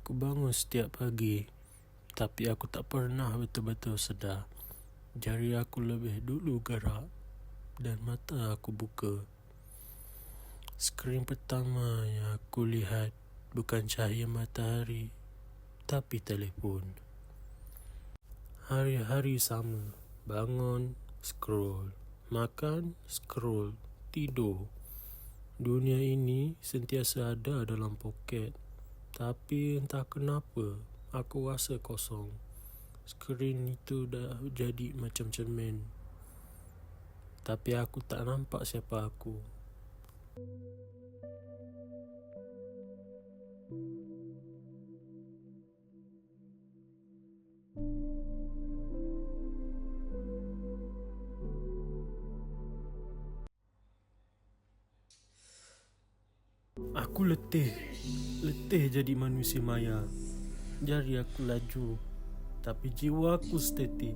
Aku bangun setiap pagi, tapi aku tak pernah betul-betul sedar. Jari aku lebih dulu gerak dan mata aku buka. Skrin pertama yang aku lihat bukan cahaya matahari, tapi telefon. Hari-hari sama, bangun, scroll, makan, scroll, tidur. Dunia ini sentiasa ada dalam poket. Tapi entah kenapa, aku rasa kosong. Skrin itu dah jadi macam cermin. Tapi aku tak nampak siapa aku. Aku letih. Letih jadi manusia maya. Jari aku laju. Tapi jiwa aku steady.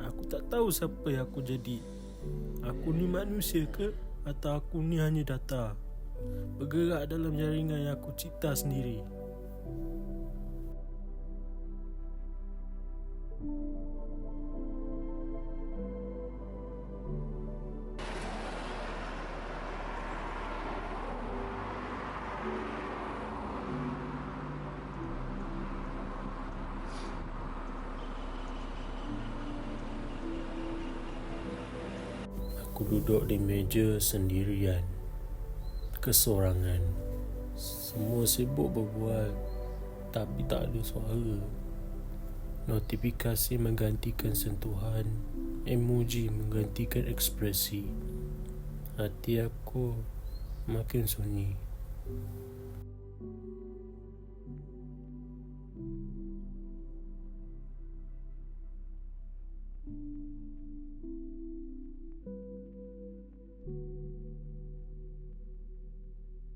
Aku tak tahu siapa yang aku jadi. Aku ni manusia ke? Atau aku ni hanya data? Bergerak dalam jaringan yang aku cipta sendiri. Aku duduk di meja sendirian. Kesorangan. Semua sibuk berbual Tapi tak ada suara. Notifikasi menggantikan sentuhan Emoji menggantikan ekspresi. Hati aku makin sunyi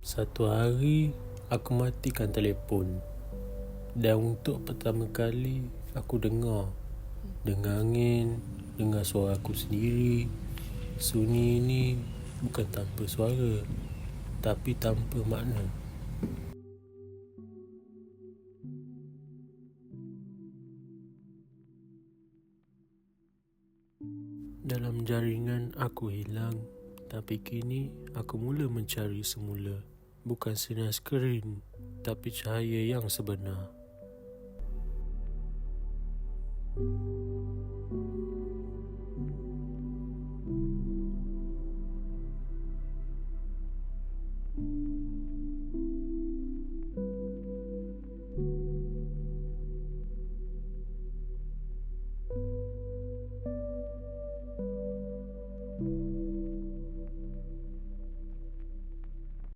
Satu hari aku matikan telefon. Dan untuk pertama kali aku dengar. Dengar angin, dengar suara aku sendiri. Sunyi ini bukan tanpa suara Tapi tanpa makna. Dalam jaringan aku hilang Tapi kini aku mula mencari semula bukan sinar skrin tapi cahaya yang sebenar. thank you